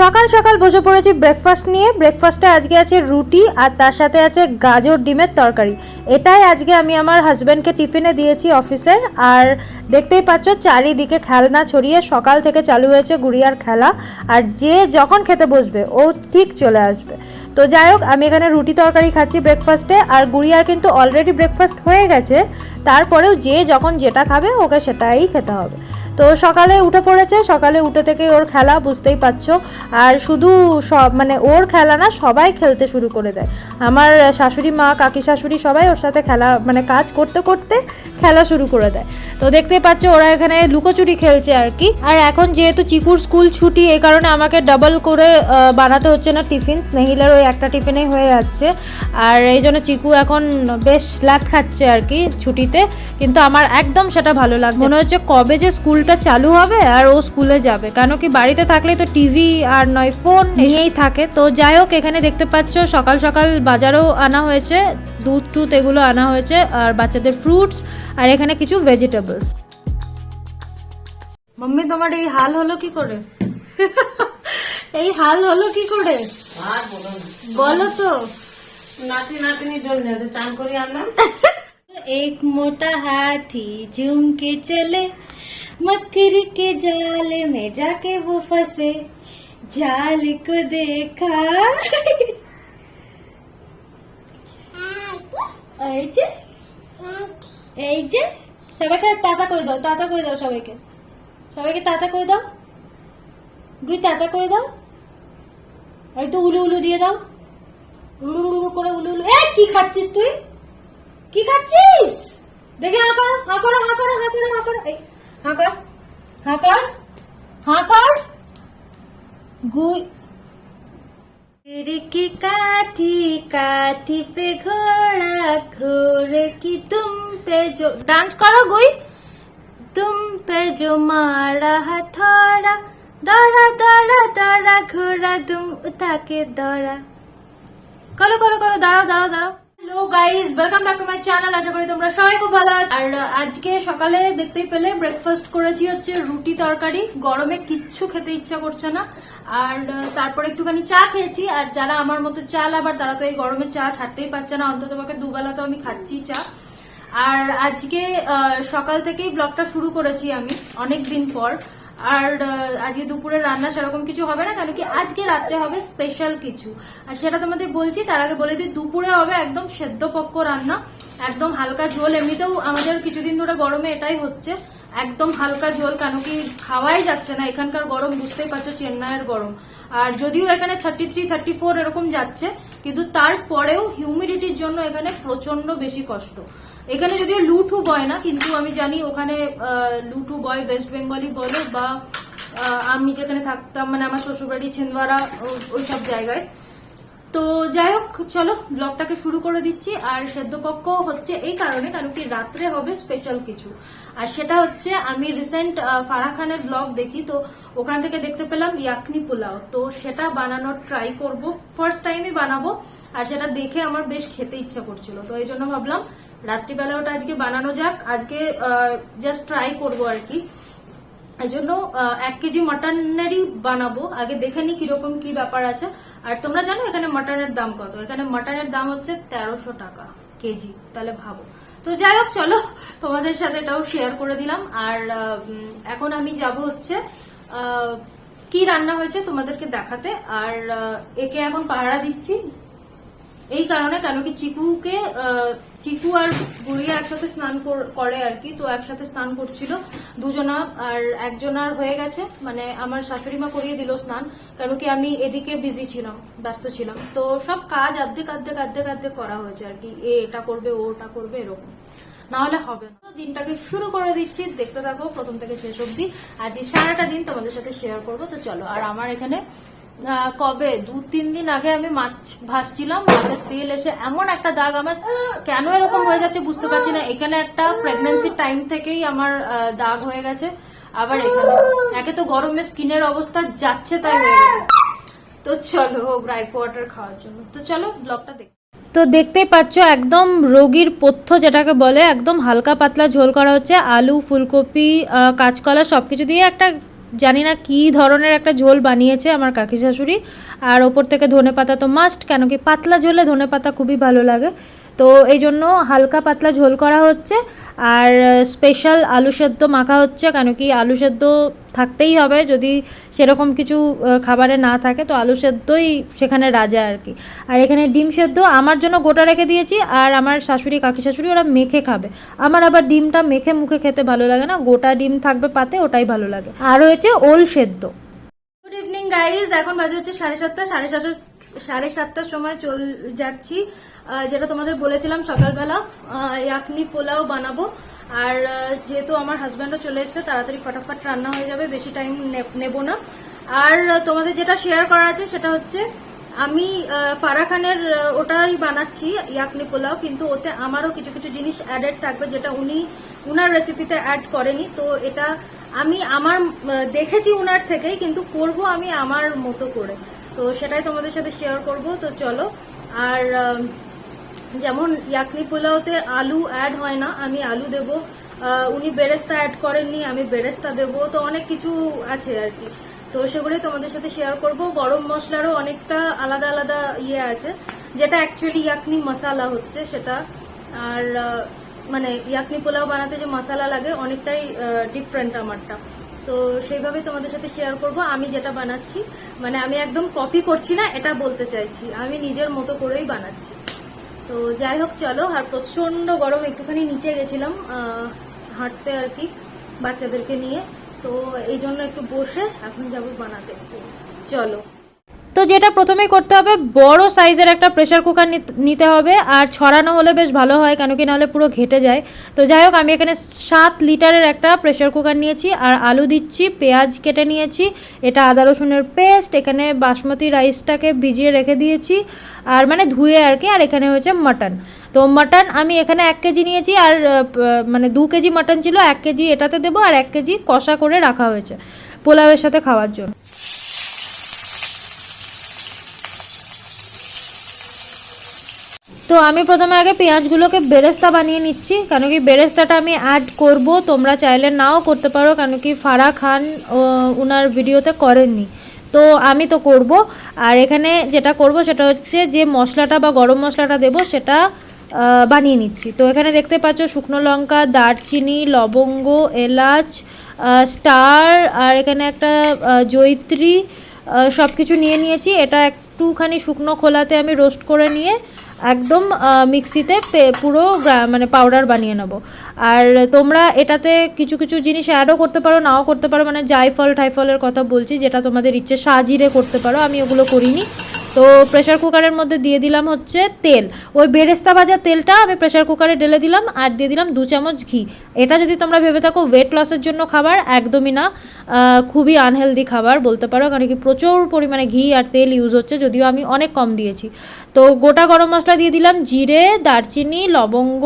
সকাল সকাল বসে পড়েছি ব্রেকফাস্ট নিয়ে। ব্রেকফাস্টে আজকে আছে রুটি আর তার সাথে আছে গাজর ডিমের তরকারি। এটাই আজকে আমি আমার হাজব্যান্ডকে টিফিনে দিয়েছি অফিসের আর দেখতেই পাচ্ছ, চারিদিকে খেলনা ছড়িয়ে সকাল থেকে চালু হয়েছে গুড়িয়ার খেলা। আর যে যখন খেতে বসবে, ও ঠিক চলে আসবে। তো যাই হোক, আমি এখানে রুটি তরকারি খাচ্ছি ব্রেকফাস্টে আর গুড়িয়ার কিন্তু অলরেডি ব্রেকফাস্ট হয়ে গেছে। তারপরেও যে যখন যেটা খাবে, ওকে সেটাই খেতে হবে। তো সকালে উঠে পড়েছে, সকালে উঠে থেকে ওর খেলা, বুঝতেই পারছ। আর শুধু সব মানে ওর খেলা না, সবাই খেলতে শুরু করে দেয়। আমার শাশুড়ি মা, কাকি শাশুড়ি সবাই ওর সাথে খেলা মানে কাজ করতে করতে খেলা শুরু করে দেয়। তো দেখতেই পাচ্ছ ওরা এখানে লুকোচুরি খেলছে আর কি। আর এখন যেহেতু চিকুর স্কুল ছুটি এই কারণে আমাকে ডাবল করে বানাতে হচ্ছে না টিফিন। স্নেহিলের ওই একটা টিফিনেই হয়ে যাচ্ছে। আর এই জন্য চিকু এখন বেশ লাট খাচ্ছে আর কি ছুটিতে। কিন্তু আমার একদম সেটা ভালো লাগছে মনে হচ্ছে কবে যে স্কুলটা চালু হবে আর ও স্কুলে যাবে। কেন কি বাড়িতে থাকলে তো টিভি আর নয় ফোন নিয়েই থাকে। তো যাই হোক এখানে দেখতে পাচ্ছ সকাল সকাল বাজারেও আনা হয়েছে দুধ টুধ এগুলো আনা হয়েছে আর বাচ্চাদের ফ্রুটস আর এখানে কিছু ভেজিটেবলস মম্মি তোমার এই হাল হলো কি করে? এই হাল হলো কি করে? বলো তো। নাতি নাতনির জন্য চান করি আমরা। এক মোটা হাতি ঝুমকে চলে चले मकड़ी के जाल में जाके वो फंसे जाल को देखा এই যে এই যে সবাইকে তাতা করে দাও তাতা করে দাও সবাইকে সবাইকে তাতা করে দাও গুই তাতা করে দাও এই তো উলু উলু দিয়ে দাও উলু উলু করে উলু উলু এ কি খাচ্ছিস তুই কি খাচ্ছিস দেখে হাঁ করো হাঁ করো হাঁ করো হাঁ করো হাঁ করো এই, হাঁ কর হাঁ কর হাঁ কর গুই पेड़ की काठी काठी पे घोड़ा घोड़े की तुम पे जो डांस करो गुई तुम पे जो मारा हथौड़ा दौड़ा दौड़ा दौड़ा घोड़ा तुम उठा के दौड़ा করো করো করো দাঁড়াও দাঁড়াও দাঁড়াও hello guys welcome back to my channel আশা করি তোমরা সবাই খুব ভালো আছো। আর আজকে সকালে দেখতেই পেলে ব্রেকফাস্ট করেছি হচ্ছে রুটি তরকারি। গরমে কিচ্ছু খেতে ইচ্ছা করছে না। আর তারপরে একটুখানি চা খেয়েছি। আর যারা আমার মতো চা আবার তারা তো এই গরমে চা ছাড়তেই পারছে না। অন্তত পক্ষে দুবেলা তো আমি খাচ্ছি চা। আর আজকে সকাল থেকেই ব্লগটা শুরু করেছি আমি অনেক দিন পর। আর আজকে দুপুরে রান্না সেরকম কিছু হবে না কেন কি আজকে রাত্রে হবে স্পেশাল কিছু? আর সেটা তোমাদের বলছি, তার আগে বলে দিই, দুপুরে হবে একদম সেদ্ধ পক্ক রান্না, একদম হালকা ঝোল। এমনিতেও আমাদের কিছুদিন ধরে গরমে এটাই হচ্ছে, একদম হালকা ঝোল, কেন কি খাওয়াই যাচ্ছে না, এখানকার গরম বুঝতেই পারছ, চেন্নাইয়ের গরম। আর যদিও এখানে থার্টি থ্রি থার্টি ফোর এরকম যাচ্ছে, কিন্তু তারপরেও হিউমিডিটির জন্য এখানে প্রচণ্ড বেশি কষ্ট। এখানে যদিও লুটু বয় না, কিন্তু আমি জানি ওখানে লুটু বয় ওয়েস্ট বেঙ্গলি বলে বা আমি যেখানে থাকতাম মানে আমার শ্বশুরবাড়ি ওই সব জায়গায়। তো যাই হোক, চলো, ব্লগটাকে শুরু করে দিচ্ছি। আর সেদ্ধপক্ষ হচ্ছে এই কারণে, কারণ কি রাত্রে হবে স্পেশাল কিছু। আর সেটা হচ্ছে, আমি রিসেন্ট ফারাহ খানের ব্লগ দেখি, তো ওখান থেকে দেখতে পেলাম ইয়াকনি পোলাও। তো সেটা বানানোর ট্রাই করব ফার্স্ট টাইমই বানাবো। আর সেটা দেখে আমার বেশ খেতে ইচ্ছা করছিল। তো এই জন্য ভাবলাম রাত্রিবেলা ওটা আজকে বানানো যাক। আজকে জাস্ট ট্রাই করব আর কি। এই জন্য এক কেজি মাটনেরই বানাবো। আগে দেখে নি কীরকম কি ব্যাপার আছে। আর তোমরা জানো এখানে মাটনের দাম কত? এখানে মাটনের দাম হচ্ছে তেরোশো টাকা কেজি। তাহলে ভাবো। তো যাই হোক, চলো, তোমাদের সাথে এটাও শেয়ার করে দিলাম। আর এখন আমি যাব হচ্ছে কি রান্না হয়েছে তোমাদেরকে দেখাতে। আর একে এখন পাহারা দিচ্ছি। এই কারণে কেন কি চিকুকে চিকু আর গুড়িয়া একসাথে স্নান কর- আর কি, তো একসাথে স্নান করছিল দুজনা, আর একজনার হয়ে গেছে মানে আমার শাশুড়ি মা করিয়ে দিল স্নান, কেন কি আমি এদিকে বিজি ছিলাম, ব্যস্ত ছিলাম। তো সব কাজ আর্ধেক আর্ধেক আর্ধেক আর্ধেক করা হয়েছে আর কি, এ এটা করবে, ও ওটা করবে, এরকম। না হলে হবে না। দিনটাকে শুরু করে দিচ্ছি, দেখতে থাকো, প্রথম থেকে শেষ অবধি। আজ সারাটা দিন তোমাদের সাথে শেয়ার করব, তো চলো, আর আমার এখানে কবে? দু, তিন দিন আগে আমি মাছ ভাজছিলাম, মাছের তেল এসে এমন একটা দাগ আমার কেন এরকম হয়ে যাচ্ছে বুঝতে পারছি না। এখানে একটা প্রেগনেন্সি টাইম থেকেই আমার দাগ হয়ে গেছে। আবার এখানে একে তো গরমে স্কিনের অবস্থা যাচ্ছে তাই হয়ে গেছে। তো চলো গ্রাইপ ওয়াটার খাওয়ার জন্য। তো চলো ব্লগটা দেখ তো দেখতেই পাচ্ছ, একদম রোগীর পথ্য যেটাকে বলে, একদম হালকা পাতলা ঝোল করা হচ্ছে। আলু, ফুলকপি কাঁচকলা সবকিছু দিয়ে একটা জানি না কি ধরনের একটা ঝোল বানিয়েছে আমার কাকি শাশুড়ি। আর ওপর থেকে ধনে পাতা তো মাস্ট কেন কি পাতলা ঝোলে ধনে পাতা খুবই ভালো লাগে। তো এই জন্য হালকা পাতলা ঝোল করা হচ্ছে আর স্পেশাল আলু সেদ্ধ মাখা হচ্ছে, কেন কি আলু সেদ্ধ থাকতেই হবে যদি সেরকম কিছু খাবারে না থাকে, তো আলু সেদ্ধই সেখানে রাজা আর কি। আর এখানে ডিম সেদ্ধ আমার জন্য গোটা রেখে দিয়েছি আর আমার শাশুড়ি, কাকি শাশুড়ি ওরা মেখে খাবে। আমার আবার ডিমটা মেখে মুখে খেতে ভালো লাগে না, গোটা ডিম থাকবে পাতে, ওটাই ভালো লাগে। আর হয়েছে ওল সেদ্ধ। গুড ইভিনিং গাইজ এখন বাজে হচ্ছে সাড়ে সাতটা সাড়ে সাতটা সাড়ে সাতটার সময় চল যাচ্ছি। যেটা তোমাদের বলেছিলাম সকালবেলা ইয়াকনি পোলাও বানাবো। আর যেহেতু আমার হাজব্যান্ডও চলে এসেছে, তাড়াতাড়ি ফটাফট রান্না হয়ে যাবে, বেশি টাইম নেব না। আর, তোমাদের যেটা শেয়ার করা আছে সেটা হচ্ছে, আমি ফারা খানের ওটাই বানাচ্ছি ইয়াকনি পোলাও, কিন্তু ওতে আমারও কিছু কিছু জিনিস অ্যাডেড থাকবে, যেটা উনি, উনার রেসিপিতে অ্যাড করেনি। তো এটা আমি আমার দেখেছি উনার থেকেই, কিন্তু করব আমি আমার মতো করে। তো সেটাই তোমাদের সাথে শেয়ার করব। তো চলো, আর যেমন ইয়াকনি পোলাওতে আলু অ্যাড হয় না, আমি আলু দেব। উনি বেরেস্তা অ্যাড করেননি, আমি বেরেস্তা দেব। তো অনেক কিছু আছে আর কি। তো সেগুলোই তোমাদের সাথে শেয়ার করব। গরম মশলারও অনেকটা আলাদা আলাদা ইয়ে আছে, যেটা অ্যাকচুয়ালি ইয়াকনি মশালা হচ্ছে সেটা। আর মানে ইয়াকনি পোলাও বানাতে যে মশালা লাগে, অনেকটাই ডিফারেন্ট আমারটা। তো সেইভাবে তোমাদের সাথে শেয়ার করব। আমি যেটা বানাচ্ছি মানে আমি একদম কপি করছি না, এটা বলতে চাইছি। আমি নিজের মতো করেই বানাচ্ছি। তো যাই হোক, চলো, আর প্রচণ্ড গরম, একটুখানি নিচে গেছিলাম হাঁটতে আর কি, বাচ্চাদেরকে নিয়ে। তো এই জন্য একটু বসে এখন যাব বানাতে। চলো। তো যেটা প্রথমেই করতে হবে, বড় সাইজের একটা প্রেশার কুকার নিতে হবে আর ছড়ানো হলে বেশ ভালো হয় কেন কি নাহলে পুরো ঘেটে যায়। তো যাই হোক, আমি এখানে সাত লিটারের একটা প্রেশার কুকার নিয়েছি আর আলু দিচ্ছি, পেঁয়াজ কেটে নিয়েছি, এটা আদা রসুনের পেস্ট এখানে বাসমতি রাইসটাকে ভিজিয়ে রেখে দিয়েছি আর মানে ধুয়ে আর কি, আর এখানে হয়েছে মাটন তো মাটন আমি এখানে এক কেজি নিয়েছি আর মানে দু কেজি মাটন ছিল, এক কেজি এটাতে দেবো আর এক কেজি কষা করে রাখা হয়েছে পোলাওয়ের সাথে খাওয়ার জন্য। তো আমি প্রথমে আগে পেঁয়াজগুলোকে বেরেস্তা বানিয়ে নিচ্ছি কেন কি বেরেস্তাটা আমি অ্যাড করব তোমরা চাইলে নাও করতে পারো কেন কি ফারা খান ও, উনার ভিডিওতে করেননি। তো আমি তো করব আর এখানে যেটা করব সেটা হচ্ছে যে মশলাটা বা গরম মশলাটা দেব সেটা বানিয়ে নিচ্ছি। তো এখানে দেখতে পাচ্ছ শুকনো লঙ্কা দারচিনি লবঙ্গ এলাচ স্টার আর এখানে একটা আহ, জয়িত্রী সব কিছু নিয়ে নিয়েছি। এটা একটুখানি শুকনো খোলাতে আমি রোস্ট করে নিয়ে একদম মিক্সিতে পুরো মানে পাউডার বানিয়ে নেব। আর তোমরা এটাতে কিছু কিছু জিনিস অ্যাডও করতে পারো, নাও করতে পারো মানে জায়ফল, টাইফলের কথা বলছি, যেটা তোমাদের ইচ্ছে সাজিরে করতে পারো, আমি ওগুলো করিনি। তো প্রেশার কুকারের মধ্যে দিয়ে দিলাম হচ্ছে তেল। ওই বেরেস্তা ভাজা তেলটা আমি প্রেশার কুকারে ঢেলে দিলাম আর দিয়ে দিলাম দু চামচ ঘি। এটা যদি তোমরা ভেবে থাকো ওয়েট লসের জন্য খাবার একদমই না খুবই আনহেলদি খাবার বলতে পারো, কারণ কি প্রচুর পরিমাণে ঘি আর তেল ইউজ হচ্ছে, যদিও আমি অনেক কম দিয়েছি। তো গোটা গরম মশলা দিয়ে দিলাম জিরে, দারচিনি, লবঙ্গ,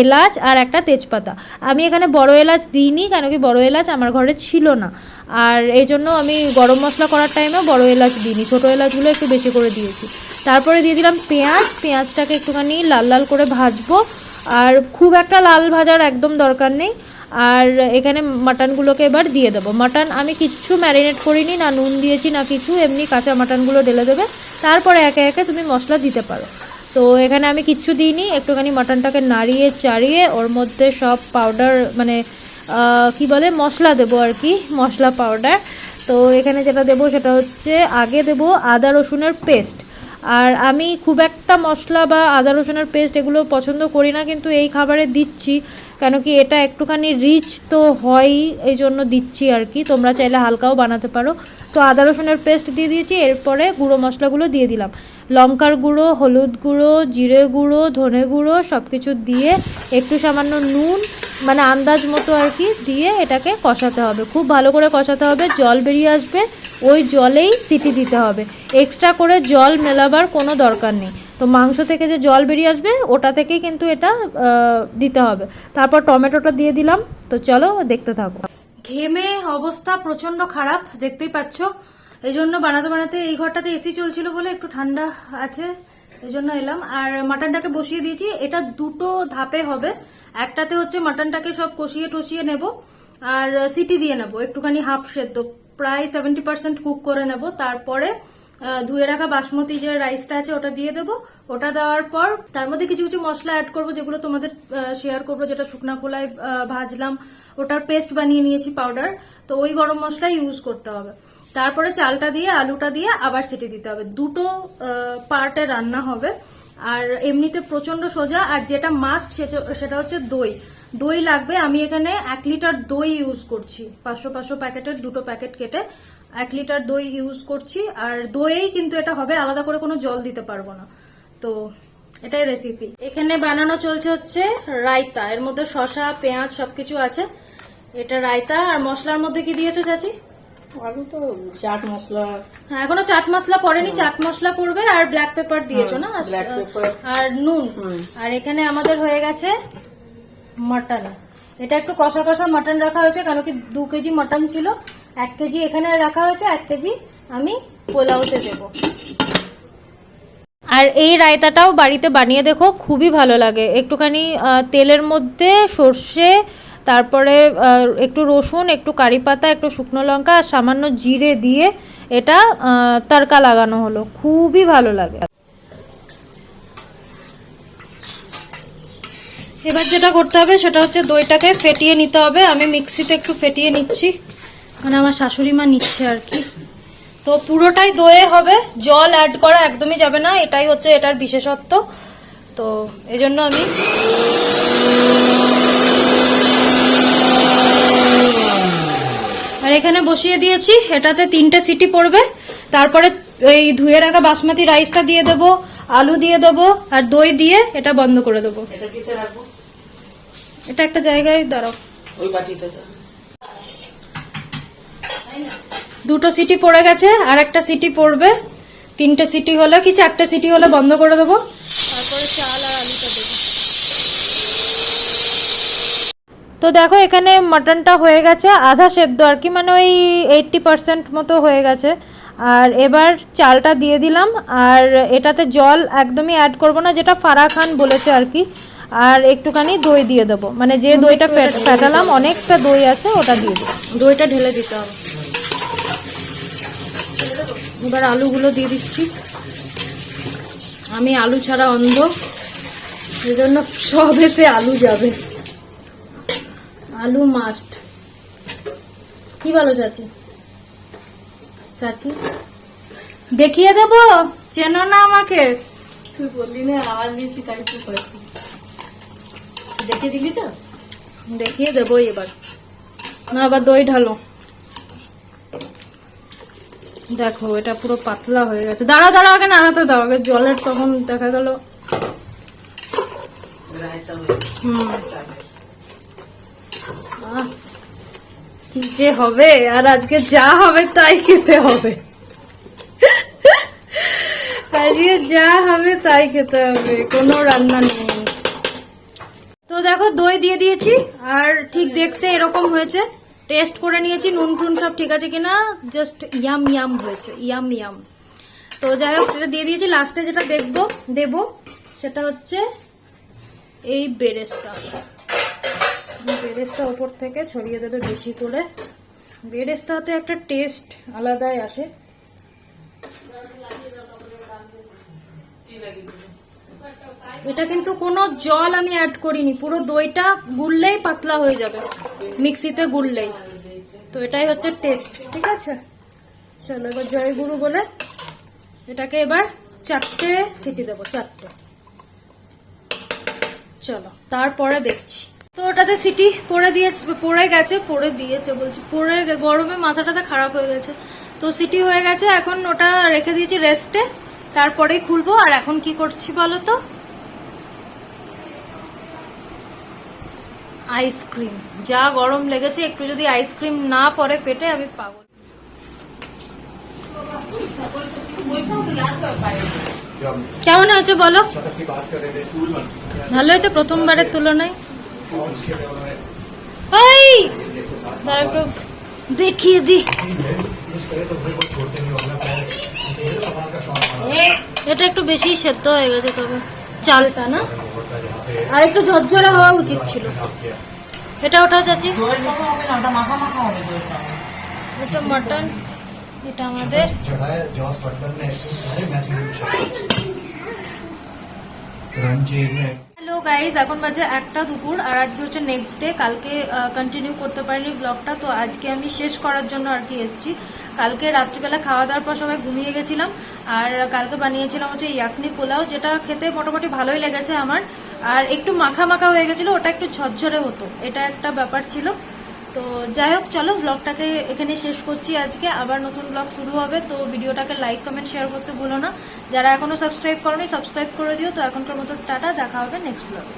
এলাচ আর একটা তেজপাতা। আমি এখানে বড় এলাচ দিইনি, কেন কি বড় এলাচ আমার ঘরে ছিল না। আর এই জন্য আমি গরম মশলা করার টাইমেও বড় এলাচ দিইনি, ছোটো এলাচগুলো একটু বেশি করে দিয়েছি। তারপরে দিয়ে দিলাম পেঁয়াজ, পেঁয়াজটাকে একটুখানি লাল লাল করে ভাজবো। আর খুব একটা লাল ভাজার একদম দরকার নেই। আর এখানে মাটনগুলোকে এবার দিয়ে দেবো। মাটন আমি কিচ্ছু ম্যারিনেট করিনি, না নুন দিয়েছি, না কিছু, এমনি কাঁচা মাটনগুলো ঢেলে দেবে। তারপরে একে একে তুমি মশলা দিতে পারো। তো এখানে আমি কিচ্ছু দিইনি, একটুখানি মাটনটাকে নাড়িয়ে, চাড়িয়ে, ওর মধ্যে সব পাউডার মানে কি বলে, মশলা দেবো আর কি, মশলা পাউডার তো এখানে যেটা দেবো সেটা হচ্ছে, আগে দেবো আদা রসুনের পেস্ট আর আমি খুব একটা মশলা বা আদা রসুনের পেস্ট এগুলো পছন্দ করি না, কিন্তু এই খাবারে দিচ্ছি। কেন কি এটা একটুখানি রিচ তো হয়ই এই জন্য দিচ্ছি আর কি। তোমরা চাইলে হালকাও বানাতে পারো। তো আদা রসুনের পেস্ট দিয়ে দিয়েছি, এরপরে গুঁড়ো মশলাগুলো দিয়ে দিলাম। লঙ্কার গুঁড়ো, হলুদ গুঁড়ো, জিরে গুঁড়ো, ধনে গুঁড়ো সব কিছু দিয়ে একটু সামান্য নুন মানে আন্দাজ মতো আর কি, দিয়ে এটাকে কষাতে হবে। খুব ভালো করে কষাতে হবে, জল বেরিয়ে আসবে। ওই জলেই সিটি দিতে হবে। এক্সট্রা করে জল মেলাবার কোনো দরকার নেই। তো মাংস থেকে যে জল বেরিয়ে আসবে, ওটা থেকেই কিন্তু এটা দিতে হবে। তারপর টমেটোটা দিয়ে দিলাম। তো চলো দেখতে থাকো। ঘেমে অবস্থা প্রচণ্ড খারাপ, দেখতেই পাচ্ছ। এই জন্য বানাতে বানাতে এই ঘরটাতে এসি চলছিল বলে একটু ঠান্ডা আছে এই জন্য এলাম। আর মাটনটাকে বসিয়ে দিয়েছি। এটা দুটো ধাপে হবে। একটাতে হচ্ছে মাটনটাকে সব কষিয়ে টষিয়ে নেব, আর সিটি দিয়ে নেব। একটুখানি হাফ সেদ্ধ। প্রায় সেভেন্টি পার্সেন্ট কুক করে নেব। তারপরে ধুয়ে রাখা বাসমতি যে রাইসটা আছে ওটা দিয়ে দেবো। ওটা দেওয়ার পর তার মধ্যে কিছু কিছু মশলা অ্যাড করব যেগুলো তোমাদের শেয়ার করব যেটা শুকনা আহ, ভাজলাম। ওটার পেস্ট বানিয়ে নিয়েছি পাউডার তো ওই গরম মশলা ইউজ করতে হবে। তারপরে চালটা দিয়ে আলুটা দিয়ে আবার সিটি দিতে হবে। দুটো পার্টে রান্না হবে। আর এমনিতে প্রচণ্ড সোজা আর যেটা মাস্ট সেটা হচ্ছে দই। দই লাগবে। আমি এখানে এক লিটার দই ইউজ করছি। পাঁচশো পাঁচশো প্যাকেটের দুটো প্যাকেট কেটে এক লিটার দই ইউজ করছি। আর দইয়েই কিন্তু এটা হবে আলাদা করে কোনো জল দিতে পারব না। তো এটাই রেসিপি এখানে বানানো চলছে হচ্ছে রায়তা। এর মধ্যে শসা পেঁয়াজ সবকিছু আছে। এটা রায়তা। আর মশলার মধ্যে কি দিয়েছ চাচি? আলু তো চাট মশলা। হ্যাঁ এখনও চাট মশলা পড়েনি। চাট মশলা পড়বে আর ব্ল্যাক পেপার দিয়েছ না? pepper। আর নুন। আর এখানে আমাদের হয়ে গেছে মাটন এটা একটু কষা কষা মাটন রাখা হয়েছে কেন কি দু কেজি মাটন ছিল। এক কেজি এখানে রাখা হয়েছে, এক কেজি আমি পোলাওতে দেবো। আর এই রায়তাটাও বাড়িতে বানিয়ে দেখো, খুবই ভালো লাগে। একটুখানি তেলের মধ্যে সর্ষে, তারপরে একটু রসুন, একটু কারি পাতা, একটু শুকনো লঙ্কা, আর সামান্য জিরে দিয়ে এটা তড়কা লাগানো হলো। খুবই ভালো লাগে। এবার যেটা করতে হবে সেটা হচ্ছে দইটাকে ফেটিয়ে নিতে হবে। আমি মিক্সিতে একটু ফেটিয়ে নিচ্ছি। মানে আমার শাশুড়ি মা নিচ্ছে আর কি। তো পুরোটাই দইয়ে হবে। জল অ্যাড করা একদমই যাবে না। এটাই হচ্ছে এটার বিশেষত্ব। তো এজন্য আমি আর এখানে বসিয়ে দিয়েছি। এটাতে তিনটে সিটি পড়বে। তারপরে এই ধুয়ে রাখা বাসমতি রাইসটা দিয়ে দেবো, আলু দিয়ে দেবো, আর দই দিয়ে এটা বন্ধ করে দেবো। এটা কিসে রাখব? এটা একটা জায়গায় দাঁড়াও। ওই বাটিতে দুটো সিটি পড়ে গেছে আর একটা সিটি পড়বে। তিনটে সিটি হলে কি চারটে সিটি হলে বন্ধ করে দেবো? তারপরে চাল আর আলুটা দেবো। তো দেখো এখানে মাটনটা হয়ে গেছে আধা সেদ্ধ আর কি মানে ওই এইটটি পার্সেন্ট মতো হয়ে গেছে। আর এবার চালটা দিয়ে দিলাম আর এটাতে জল একদমই অ্যাড করব না যেটা ফারা খান বলেছে আর কি। আর একটুখানি দই দিয়ে দেবো। মানে যে দইটা ফেটালাম অনেকটা দই আছে ওটা দিয়ে দেবো। দইটা ঢেলে দিতে হবে। এবার আলুগুলো দিয়ে দিচ্ছি। আমি আলু ছাড়া অন্ধ। এই জন্য সবেতে আলু যাবে। আলু মাস্ট কি বলো চাচি? চাচি? দেখিয়ে দেবো? চেনো না আমাকে। তুই বললি না আওয়াজ দিয়েছি তাই তুই করেছি দেখে দিলি তো? দেখিয়ে দেবো এবার। না এবার দই ঢালো। দেখো, এটা পুরো পাতলা হয়ে গেছে। দাঁড়া দাঁড়া আগে নাড়াতে দাও। আগে জলের তখন দেখা গেল। হুম। যে হবে? আর আজকে যা হবে, তাই খেতে হবে। আজকে যা হবে, তাই খেতে হবে। কোনো রান্না নেই। দেখো, দই দিয়ে দিয়েছি, আর ঠিক দেখতে এরকম হয়েছে। টেস্ট করে নিয়েছি, নুন টুন সব ঠিক আছে কিনা? জাস্ট ইয়াম ইয়াম হয়েছে ইয়াম ইয়াম তো যাই হোক সেটা দিয়ে দিয়েছি লাস্টে যেটা দেখব, দেব, সেটা হচ্ছে এই বেরেস্তা। বেরেস্তা ওপর থেকে ছড়িয়ে দেবে বেশি করে। বেরেস্তাতে একটা টেস্ট আলাদাই আসে। এটা কিন্তু কোনো জল আমি অ্যাড করিনি, পুরো দইটা গুললেই পাতলা হয়ে যাবে, মিক্সিতে গুললেই। তো এটাই হচ্ছে টেস্ট ঠিক আছে? চলো, এবার জয় গুরু বলে এটাকে এবার চারটে সিটি দেবো, চারটে। চলো, তারপরে দেখছি। তো ওটাতে সিটি পড়ে দিয়েছে, পড়ে গেছে, পড়ে দিয়েছে বলছি, পড়ে গরমে মাথাটাতে খারাপ হয়ে গেছে। তো সিটি হয়ে গেছে, এখন ওটা রেখে দিয়েছি রেস্টে তারপরেই খুলবো, আর এখন কি করছি বলো তো? আইসক্রিম যা গরম লেগেছে, একটু যদি আইসক্রিম না পরে পেটে, আমি পাগল। কেমন হয়েছে বলো? ভালো হয়েছে প্রথমবারের তুলনায়? একটু দেখিয়ে দি। এটা একটু বেশি সেদ্ধ হয়ে গেছে, তবে চালটা না? আর একটু ঝরঝরে হওয়া উচিত ছিল। সেটা ওটাও চাচি? মটন এটা আমাদের। হ্যালো গাইজ এখন বাজে একটা দুপুর আর আজকে হচ্ছে নেক্সট ডে কালকে কন্টিনিউ করতে পারিনি ব্লগটা তো আজকে আমি শেষ করার জন্য আর কি এসছি। কালকে রাত্রিবেলা খাওয়া দাওয়ার পর সবাই ঘুমিয়ে গেছিলাম আর কালকে বানিয়েছিলাম হচ্ছে ইয়াকনি পোলাও যেটা খেতে মোটামুটি ভালোই লেগেছে আমার। আর একটু মাখা মাখা হয়ে গেছিল, ওটা একটু ঝরঝরে হতো। এটা একটা ব্যাপার ছিল। তো যাই হোক, চলো ব্লগটাকে এখানে শেষ করছি আজকে। আবার নতুন ব্লগ শুরু হবে, তো ভিডিওটাকে লাইক কমেন্ট শেয়ার করতে ভুলো না। যারা এখনও সাবস্ক্রাইব করনি সাবস্ক্রাইব করে দিও। তো এখনকার মতো টাটা, দেখা হবে নেক্সট ব্লগে